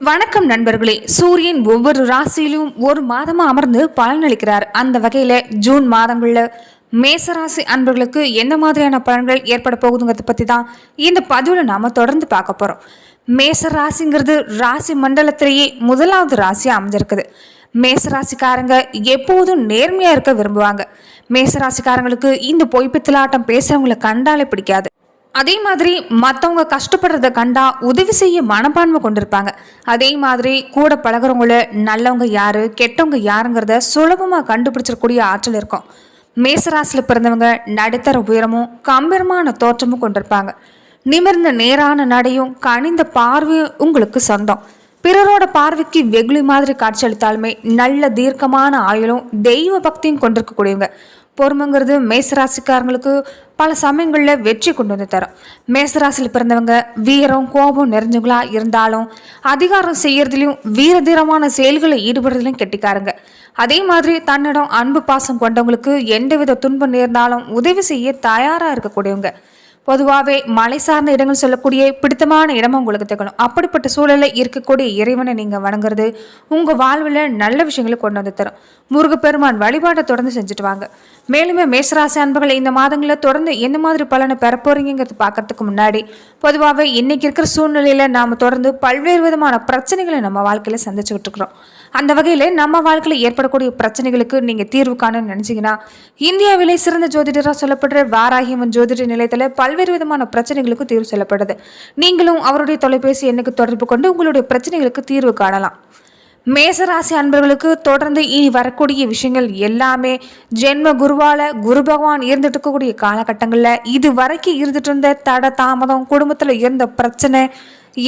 வணக்கம் நண்பர்களே. சூரியன் ஒவ்வொரு ராசியிலும் ஒரு மாதமா அமர்ந்து பலனளிக்கிறார் அந்த வகையில ஜூன் மாதங்கள்ல மேசராசி அன்பர்களுக்கு என்ன மாதிரியான பலன்கள் ஏற்பட போகுதுங்கிறத பத்தி தான் இந்த பதிவுல நாம தொடர்ந்து பார்க்க போறோம். மேச ராசிங்கிறது ராசி மண்டலத்திலேயே முதலாவது ராசியா அமைஞ்சிருக்குது. மேசராசிக்காரங்க எப்போதும் நேர்மையா இருக்க விரும்புவாங்க. மேசராசிக்காரங்களுக்கு இந்த பொய்ப்பித்தலாட்டம் பேசுறவங்களை கண்டாலே பிடிக்காது. அதே மாதிரி மற்றவங்க கஷ்டப்படுறத கண்டா உதவி செய்ய மனப்பான்மை கொண்டிருப்பாங்க. அதே மாதிரி கூட பழகிறவங்கள நல்லவங்க யாரு கெட்டவங்க யாருங்கிறத சுலபமாக கண்டுபிடிச்சிடக்கூடிய ஆற்றல் இருக்கும். மேசராசியில் பிறந்தவங்க நடுத்தர உயரமும் கம்பீரமான தோற்றமும் கொண்டிருப்பாங்க. நிமிர்ந்த நேரான நடையும் கனிந்த பார்வையும் உங்களுக்கு சொந்தம். பிறரோட பார்வைக்கு வெகுளி மாதிரி காட்சியளித்தாலுமே நல்ல தீர்க்கமான ஆயுளும் தெய்வ பக்தியும் கொண்டிருக்கக்கூடியவங்க. பொறுமைங்கிறது மேசராசிக்காரங்களுக்கு பல சமயங்களில் வெற்றி கொண்டு வந்து தரும். மேசராசியில் பிறந்தவங்க வீரம் கோபம் நிறைஞ்சவங்களா இருந்தாலும் அதிகாரம் செய்யறதுலையும் வீரதீரமான செயல்களை ஈடுபடுறதுலையும் கெட்டிக்காருங்க. அதே மாதிரி தன்னிடம் அன்பு பாசம் கொண்டவங்களுக்கு எந்தவித துன்பம் நேர்ந்தாலும் உதவி செய்ய தயாராக இருக்கக்கூடியவங்க. பொதுவாகவே மலை சார்ந்த இடங்கள் சொல்லக்கூடிய பிடித்தமான இடமும் உங்களுக்கு திகழும் அப்படிப்பட்ட சூழலில் இருக்கக்கூடிய இறைவனை நீங்கள் வணங்குறது உங்கள் வாழ்வில் நல்ல விஷயங்களை கொண்டு வந்து தரும். முருகப்பெருமான் வழிபாட்டை தொடர்ந்து செஞ்சுட்டு வாங்க. மேலுமே மேசராசி அன்பர்கள் இந்த மாதங்களில் தொடர்ந்து எந்த மாதிரி பலனை பெற பார்க்கறதுக்கு முன்னாடி பொதுவாகவே இன்றைக்கி இருக்கிற சூழ்நிலையில் நாம் தொடர்ந்து பல்வேறு விதமான பிரச்சனைகளை நம்ம வாழ்க்கையில் சந்திச்சுக்கிட்டு இருக்கிறோம். அந்த வகையில் நம்ம வாழ்க்கையில் ஏற்படக்கூடிய பிரச்சனைகளுக்கு நீங்கள் தீர்வு காணணும்னு நினச்சிங்கன்னா இந்தியாவிலே சிறந்த ஜோதிடராக சொல்லப்படுற வாராகியம்மன் ஜோதிட நிலையத்தில் பல்வேறு விதமான பிரச்சனைகளுக்கு தீர்வு சொல்லப்படுது. நீங்களும் அவருடைய தொலைபேசி எண்ணுக்கு தொடர்பு கொண்டு உங்களுடைய பிரச்சனைகளுக்கு தீர்வு காணலாம். மேசராசி அன்பர்களுக்கு தொடர்ந்து இனி வரக்கூடிய விஷயங்கள் எல்லாமே ஜென்ம குருவால குரு பகவான் இருந்துட்டு இருக்கக்கூடிய காலகட்டங்களில் இது வரைக்கும் இருந்துட்டு இருந்த தட தாமதம் குடும்பத்தில் இருந்த பிரச்சனை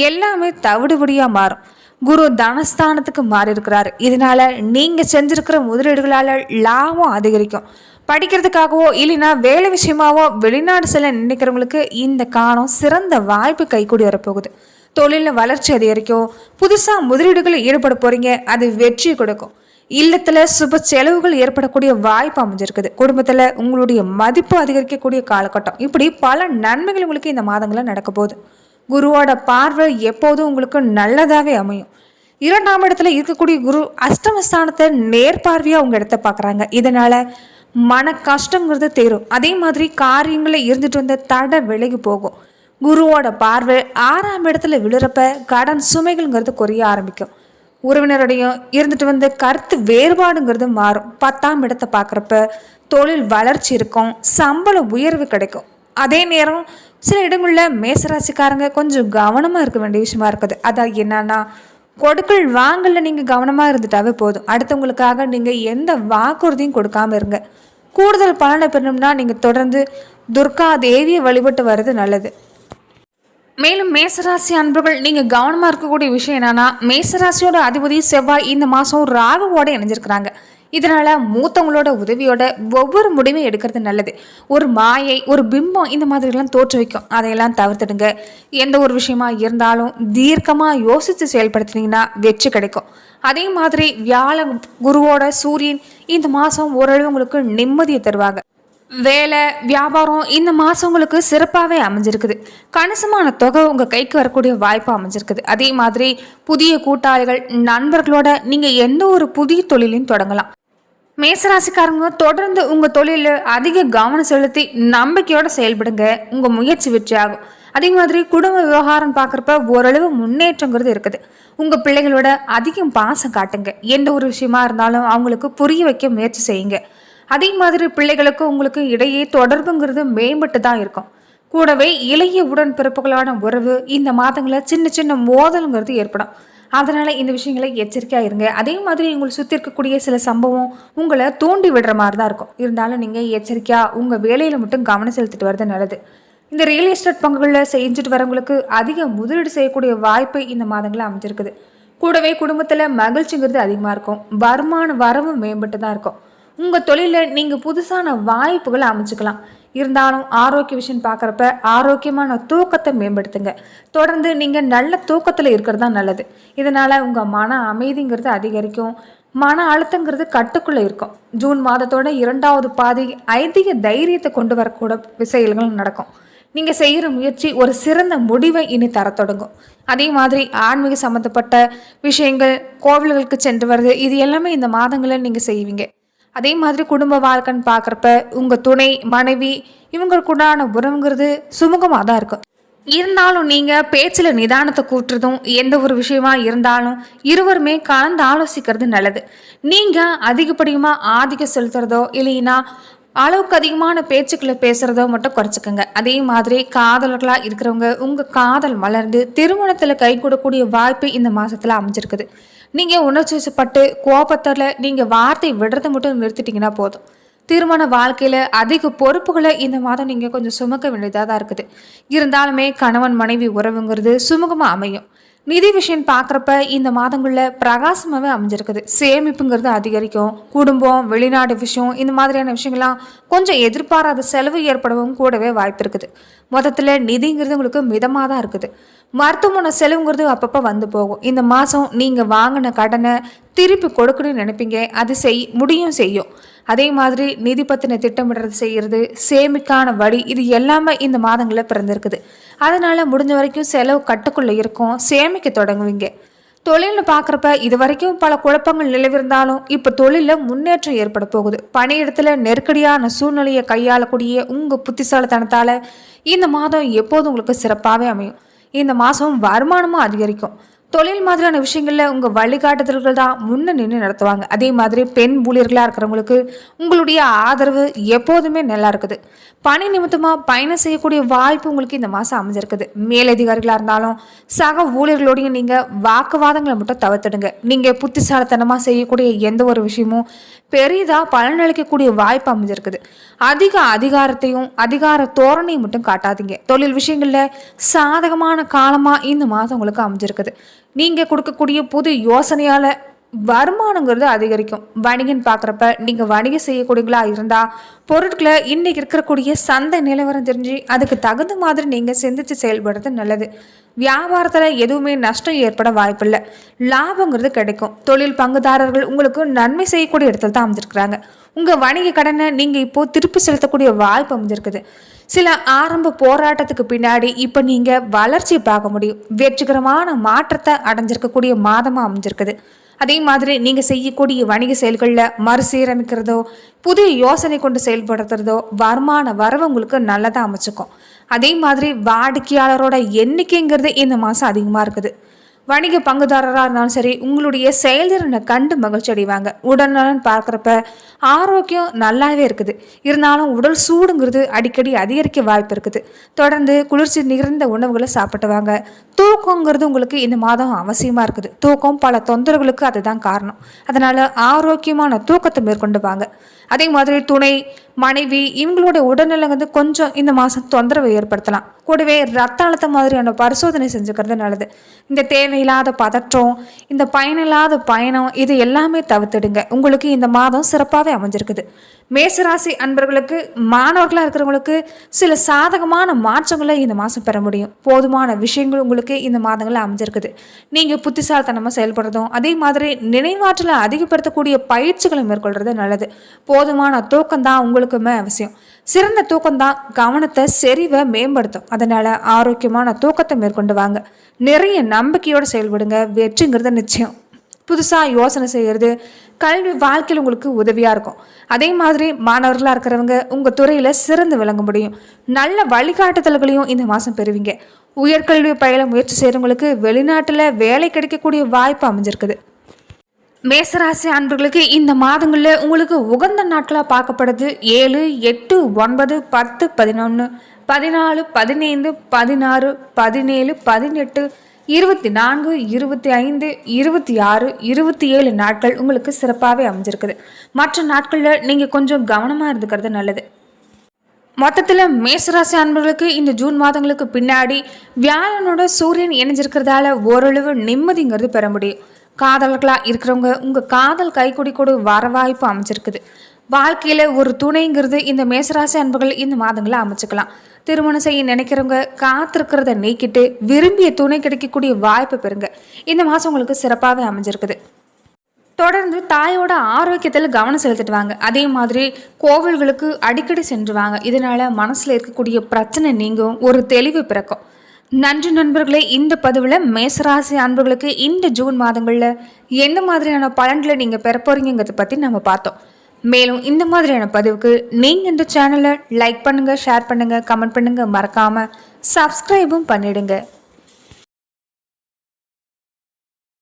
எல்லாமே தவிடுபடியாக மாறும். குரு தனஸ்தானத்துக்கு மாறி இருக்கிறாரு இதனால நீங்க செஞ்சிருக்கிற முதலீடுகளால லாபம் அதிகரிக்கும். படிக்கிறதுக்காகவோ இல்லைன்னா வேலை விஷயமாவோ வெளிநாடு செல்ல நினைக்கிறவங்களுக்கு இந்த காலம் சிறந்த வாய்ப்பு கைகூடி வரப்போகுது. தொழிலில் வளர்ச்சி அதிகரிக்கும். புதுசாக முதலீடுகளில் ஈடுபட போறீங்க அது வெற்றி கொடுக்கும். இல்லத்தில் சுப செலவுகள் ஏற்படக்கூடிய வாய்ப்பு அமைஞ்சிருக்குது. குடும்பத்தில் உங்களுடைய மதிப்பு அதிகரிக்கக்கூடிய காலகட்டம். இப்படி பல நன்மைகள் உங்களுக்கு இந்த மாதங்களில் நடக்க போகுது. குருவோட பார்வை எப்போதும் உங்களுக்கு நல்லதாகவே அமையும். இரண்டாம் இடத்துல இருக்கக்கூடிய குரு அஷ்டமஸ்தானத்தை நேர்பார்வையாக அவங்க இடத்த பார்க்குறாங்க. இதனால் மன கஷ்டங்கிறது தேரும். அதே மாதிரி காரியங்களில் இருந்துட்டு வந்த தடை விலகி போகும். குருவோட பார்வை ஆறாம் இடத்துல விழுறப்ப கடன் சுமைகள்ங்கிறது குறைய ஆரம்பிக்கும். உறவினருடையும் இருந்துட்டு வந்த கருத்து வேறுபாடுங்கிறது மாறும். பத்தாம் இடத்தை பார்க்குறப்ப தொழில் வளர்ச்சி இருக்கும். சம்பள உயர்வு கிடைக்கும். அதே நேரம் சில இடங்களில் மேசராசிக்காரங்க கொஞ்சம் கவனமாக இருக்க வேண்டிய விஷயமா இருக்குது. அதாவது என்னன்னா கொடுக்கல் வாங்கல நீங்கள் கவனமாக இருந்துட்டாவே போதும். அடுத்தவங்களுக்காக நீங்கள் எந்த வாக்குறுதியும் கொடுக்காம இருங்க. கூடுதல் பலனை பெறணும்னா நீங்கள் தொடர்ந்து துர்கா தேவியை வழிபட்டு வர்றது நல்லது. மேலும் மேசராசி அன்பர்கள் நீங்கள் கவனமாக இருக்கக்கூடிய விஷயம் என்னன்னா மேசராசியோட அதிபதி செவ்வாய் இந்த மாதம் ராகுவோட இணைஞ்சிருக்கிறாங்க. இதனால் மூத்தவங்களோட உதவியோட ஒவ்வொரு முடிவும் எடுக்கிறது நல்லது. ஒரு மாயை ஒரு பிம்பம் இந்த மாதிரிலாம் தோற்றுவிக்கும். அதையெல்லாம் தவிர்த்துடுங்க. எந்த ஒரு விஷயமா இருந்தாலும் தீர்க்கமாக யோசித்து செயல்படுத்தினீங்கன்னா வெற்றி கிடைக்கும். அதே மாதிரி வியாழ குருவோட சூரியன் இந்த மாதம் ஓரளவு உங்களுக்கு நிம்மதியை தருவாங்க. வேலை வியாபாரம் இந்த மாதம் உங்களுக்கு சிறப்பாகவே அமைஞ்சிருக்குது. கணிசமான தொகை உங்கள் கைக்கு வரக்கூடிய வாய்ப்பு அமைஞ்சிருக்குது. அதே மாதிரி புதிய கூட்டாளிகள் நண்பர்களோட நீங்கள் எந்த ஒரு புதிய தொழிலையும் தொடங்கலாம். மேசராசிக்காரங்க தொடர்ந்து உங்கள் தொழிலில் அதிக கவனம் செலுத்தி நம்பிக்கையோடு செயல்படுங்க. உங்கள் முயற்சி வெற்றியாகும் அதே மாதிரி குடும்ப விவகாரம் பார்க்குறப்ப ஓரளவு முன்னேற்றங்கிறது இருக்குது. உங்கள் பிள்ளைகளோட அதிகம் பாசம் காட்டுங்க. எந்த ஒரு விஷயமா இருந்தாலும் அவங்களுக்கு புரிய வைக்க முயற்சி செய்யுங்க. அதே மாதிரி பிள்ளைகளுக்கு உங்களுக்கு இடையே தொடர்புங்கிறது மேம்பட்டு தான் இருக்கும். கூடவே இளைய உடன்பிறப்புகளான உறவு இந்த மாதங்களில் சின்ன சின்ன மோதல்ங்கிறது ஏற்படும். அதனால் இந்த விஷயங்களை எச்சரிக்கையாக இருங்க. அதே மாதிரி உங்களை சுற்றி இருக்கக்கூடிய சில சம்பவம் உங்களை தூண்டி விடுற மாதிரி தான் இருக்கும். இருந்தாலும் நீங்கள் எச்சரிக்கையாக உங்கள் வேலையில் மட்டும் கவனம் செலுத்திட்டு வரது நல்லது. இந்த ரியல் எஸ்டேட் பங்குகளில் செஞ்சுட்டு வரவங்களுக்கு அதிக முதலீடு செய்யக்கூடிய வாய்ப்பு இந்த மாதங்களில் அமைஞ்சிருக்குது. கூடவே குடும்பத்தில் மகிழ்ச்சிங்கிறது அதிகமாக இருக்கும். வருமான வரவும் மேம்பட்டு தான் இருக்கும். உங்கள் தொழிலில் நீங்கள் புதுசான வாய்ப்புகளை அமைச்சுக்கலாம். இருந்தாலும் ஆரோக்கிய விஷயம் பார்க்குறப்ப ஆரோக்கியமான தூக்கத்தை மேம்படுத்துங்க. தொடர்ந்து நீங்கள் நல்ல தூக்கத்தில் இருக்கிறது தான் நல்லது. இதனால் உங்கள் மன அமைதிங்கிறது அதிகரிக்கும். மன அழுத்தங்கிறது கட்டுக்குள்ளே இருக்கும். ஜூன் மாதத்தோட இரண்டாவது பாதி ஐதிக தைரியத்தை கொண்டு வரக்கூட செயல்கள் நடக்கும். நீங்கள் செய்கிற முயற்சி ஒரு சிறந்த முடிவை இனி தரத் தொடங்கும். அதே மாதிரி ஆன்மீக சம்மந்தப்பட்ட விஷயங்கள் கோவில்களுக்கு சென்று வருது இது எல்லாமே இந்த மாதங்களில் நீங்கள் செய்வீங்க. அதே மாதிரி குடும்ப வாழ்க்கைன்னு பார்க்குறப்ப உங்கள் துணை மனைவி இவங்களுக்குண்டான உறவுங்கிறது சுமூகமாக தான் இருக்கும் இருந்தாலும் நீங்கள் பேச்சில் நிதானத்தை கூட்டுறதும் எந்த ஒரு விஷயமா இருந்தாலும் இருவருமே கலந்து ஆலோசிக்கிறது நல்லது. நீங்கள் அதிகப்படியமாக ஆதிக்கம் செலுத்துறதோ இல்லைன்னா அளவுக்கு அதிகமான பேச்சுக்களை பேசுகிறதோ மட்டும் குறைச்சிக்கோங்க. அதே மாதிரி காதலர்களாக இருக்கிறவங்க உங்கள் காதல் மலர்ந்து திருமணத்தில் கை கொடுக்கக்கூடிய வாய்ப்பு இந்த மாதத்தில் அமைஞ்சிருக்குது. நீங்கள் உணர்ச்சி வசப்பட்டு கோபத்தில் நீங்கள் வார்த்தை விடுறதை மட்டும் நிறுத்திட்டீங்கன்னா போதும். திருமண வாழ்க்கையில் அதிக பொறுப்புகளை இந்த மாதம் நீங்கள் கொஞ்சம் சுமக்க வேண்டியதாக தான் இருக்குது. இருந்தாலுமே கணவன் மனைவி உறவுங்கிறது சுமூகமாக அமையும். நிதி விஷயம் பார்க்குறப்ப இந்த மாதங்களில் பிரகாசமாகவே அமைஞ்சிருக்குது. சேமிப்புங்கிறது அதிகரிக்கும். குடும்பம் வெளிநாடு விஷயம் இந்த மாதிரியான விஷயங்கள்லாம் கொஞ்சம் எதிர்பாராத செலவு ஏற்படவும் கூடவே வாய்ப்பு இருக்குது மொத்தத்தில் நிதிங்கிறது உங்களுக்கு மிதமாக தான் இருக்குது. மருத்துவமனை செலவுங்கிறது அப்பப்போ வந்து போகும். இந்த மாதம் நீங்கள் வாங்கின கடனை திருப்பி கொடுக்கணும்னு நினைப்பீங்க. அது செய் முடியும் செய்யும். அதே மாதிரி நிதி பத்தின திட்டமிடுறது செய்கிறது சேமிக்கான வழி இது எல்லாமே இந்த மாதங்களில் பிறந்திருக்குது. அதனால் முடிஞ்ச வரைக்கும் செலவு கட்டுக்குள்ளே இருக்கும். சேமிக்க தொடங்குவீங்க. தொழில்னு பார்க்குறப்ப இது வரைக்கும் பல குழப்பங்கள் நிலவிருந்தாலும் இப்போ தொழிலில் முன்னேற்றம் ஏற்பட போகுது. பணியிடத்தில் நெருக்கடியான சூழ்நிலையை கையாளக்கூடிய உங்கள் புத்திசாலித்தனத்தால் இந்த மாதம் எப்போதும் உங்களுக்கு சிறப்பாகவே அமையும். இந்த மாதம் வருமானமும் அதிகரிக்கும். தொழில் மாதிரியான விஷயங்களில் உங்கள் வழிகாட்டுதல்கள் தான் முன்ன நின்று நடத்துவாங்க. அதே மாதிரி பெண் ஊழியர்களாக இருக்கிறவங்களுக்கு உங்களுடைய ஆதரவு எப்போதுமே நல்லா இருக்குது. பணி நிமித்தமாக பயணம் செய்யக்கூடிய வாய்ப்பு உங்களுக்கு இந்த மாதம் அமைஞ்சிருக்குது. மேலதிகாரிகளாக இருந்தாலும் சக ஊழியர்களோடையும் நீங்கள் வாக்குவாதங்களை மட்டும் தவிர்த்துடுங்க. நீங்கள் புத்திசாலித்தனமாக செய்யக்கூடிய எந்த ஒரு விஷயமும் பெரிதாக பலனளிக்கக்கூடிய வாய்ப்பு அமைஞ்சிருக்குது. அதிக அதிகாரத்தையும் அதிகார தோரணையும் மட்டும் காட்டாதீங்க. தொழில் விஷயங்களில் சாதகமான காலமாக இந்த மாதம் உங்களுக்கு அமைஞ்சிருக்குது. நீங்கள் கொடுக்கக்கூடிய புது யோசனையால் வருமானங்கிறது அதிகரிக்கும். வணிகன் பார்க்குறப்ப நீங்கள் வணிகம் செய்யக்கூடியங்களா இருந்தால் பொருட்களை இன்றைக்கி இருக்கக்கூடிய சந்தை நிலவரம் தெரிஞ்சு அதுக்கு தகுந்த மாதிரி நீங்கள் சிந்தித்து செயல்படுறது நல்லது. வியாபாரத்தில் எதுவுமே நஷ்டம் ஏற்பட வாய்ப்பில்லை. லாபங்கிறது கிடைக்கும். தொழில் பங்குதாரர்கள் உங்களுக்கு நன்மை செய்யக்கூடிய இடத்துல தான் அமைஞ்சிருக்கிறாங்க. உங்கள் வணிக கடனை நீங்கள் இப்போது திருப்பி செலுத்தக்கூடிய வாய்ப்பு அமைஞ்சிருக்குது. சில ஆரம்ப போராட்டத்துக்கு பின்னாடி இப்போ நீங்கள் வளர்ச்சி பார்க்க முடியும். வெற்றிகரமான மாற்றத்தை அடைஞ்சிருக்கக்கூடிய மாதமாக அமைஞ்சிருக்குது. அதே மாதிரி நீங்கள் செய்யக்கூடிய வணிக செயல்களில் மறுசீரமைக்கிறதோ புதிய யோசனை கொண்டு செயல்படுத்துறதோ வருமான வரவு உங்களுக்கு நல்லதாக அமைச்சுக்கும். அதே மாதிரி வாடிக்கையாளரோட எண்ணிக்கைங்கிறது இந்த மாதம் அதிகமாக இருக்குது. வணிக பங்குதாரராக இருந்தாலும் சரி உங்களுடைய செயல்திறனை கண்டு மகிழ்ச்சி அடைவாங்க. உடல்நலன் பார்க்குறப்ப ஆரோக்கியம் நல்லாவே இருக்குது. இருந்தாலும் உடல் சூடுங்கிறது அடிக்கடி அதிகரிக்க வாய்ப்பு இருக்குது. தொடர்ந்து குளிர்ச்சி நிகழ்ந்த உணவுகளை சாப்பிட்டு வாங்க. தூக்கங்கிறது உங்களுக்கு இந்த மாதம் அவசியமாக இருக்குது. தூக்கம் பல தொந்தரவுகளுக்கு அதுதான் காரணம். அதனால் ஆரோக்கியமான தூக்கத்தை மேற்கொண்டு வாங்க. அதே மாதிரி துணை மனைவி இவங்களோட உடல்நிலை வந்து கொஞ்சம் இந்த மாதம் தொந்தரவை ஏற்படுத்தலாம். கூடவே ரத்த அழுத்தம் மாதிரியான பரிசோதனை செஞ்சுக்கிறது நல்லது. இந்த தேவை தேவையில்லாத பதற்றம் இந்த பயனில்லாத பயணம் இது எல்லாமே தவிர்த்துடுங்க. உங்களுக்கு இந்த மாதம் சிறப்பாகவே அமைஞ்சிருக்குது. மேசராசி அன்பர்களுக்கு மாணவர்களாக இருக்கிறவங்களுக்கு சில சாதகமான மாற்றங்களை இந்த மாதம் பெற முடியும். போதுமான விஷயங்கள் உங்களுக்கு இந்த மாதங்களில் அமைஞ்சிருக்குது. நீங்கள் புத்திசாலித்தனமாக செயல்படுறதும் அதே மாதிரி நினைவாற்றலை அதிகப்படுத்தக்கூடிய பயிற்சிகளை மேற்கொள்கிறது நல்லது. போதுமான தூக்கம் தான் உங்களுக்குமே அவசியம். சிறந்த தூக்கம்தான் கவனத்தை செறிவை மேம்படுத்தும். அதனால் ஆரோக்கியமான தூக்கத்தை மேற்கொண்டு வாங்க. நிறைய நம்பிக்கையோடு செயல்படுங்க. வெற்றிங்கிறது நிச்சயம். புதுசாக யோசனை செய்கிறது கல்வி வாழ்க்கையில் உங்களுக்கு உதவியாக இருக்கும். அதே மாதிரி மாணவர்களாக இருக்கிறவங்க உங்கள் துறையில் சிறந்து விளங்க முடியும். நல்ல வழிகாட்டுதல்களையும் இந்த மாதம் பெறுவீங்க. உயர்கல்வி பயில முயற்சி செய்கிறவங்களுக்கு வெளிநாட்டில் வேலை கிடைக்கக்கூடிய வாய்ப்பு அமைஞ்சிருக்குது. மேசராசி அன்பர்களுக்கு இந்த மாதங்களில் உங்களுக்கு உகந்த நாட்களாக பார்க்கப்படுது. ஏழு எட்டு ஒன்பது பத்து பதினொன்று பதினாலு பதினைந்து பதினாறு பதினேழு பதினெட்டு இருபத்தி நான்கு இருபத்தி ஐந்து இருபத்தி ஆறு இருபத்தி ஏழு நாட்கள் உங்களுக்கு சிறப்பாகவே அமைஞ்சிருக்குது. மற்ற நாட்களில் நீங்கள் கொஞ்சம் கவனமாக இருந்துக்கிறது நல்லது. மொத்தத்தில் மேசராசி அன்பர்களுக்கு இந்த ஜூன் மாதங்களுக்கு பின்னாடி வியாழனோட சூரியன் இணைஞ்சிருக்கிறதால ஓரளவு நிம்மதிங்கிறது பெற முடியும். காதலர்களாக இருக்கிறவங்க உங்கள் காதல் கைக்குடி கூட வர வாய்ப்பு அமைச்சிருக்குது வாழ்க்கையில் ஒரு துணைங்கிறது இந்த மேசராசி அன்புகள் இந்த மாதங்களில் அமைச்சுக்கலாம். திருமணம் செய்ய நினைக்கிறவங்க காத்திருக்கிறத நீக்கிட்டு விரும்பிய துணை கிடைக்கக்கூடிய வாய்ப்பு பெறுங்க. இந்த மாதம் உங்களுக்கு சிறப்பாகவே அமைஞ்சிருக்குது. தொடர்ந்து தாயோட ஆரோக்கியத்தில் கவனம் செலுத்திட்டு வாங்க அதே மாதிரி கோவில்களுக்கு அடிக்கடி சென்று வாங்க மனசில் இருக்கக்கூடிய பிரச்சனை நீங்கும் ஒரு தெளிவு பிறக்கும். நன்றி நண்பர்களே இந்த பதிவில் மேசராசி அன்பர்களுக்கு இந்த ஜூன் மாதங்களில் எந்த மாதிரியான பலன்களை நீங்கள் பெற போகிறீங்கிறத பற்றி நம்ம பார்த்தோம். மேலும் இந்த மாதிரியான பதிவுக்கு நீங்கள் இந்த சேனலை லைக் பண்ணுங்கள் ஷேர் பண்ணுங்கள் கமெண்ட் பண்ணுங்கள் மறக்காமல் சப்ஸ்கிரைபும் பண்ணிடுங்க.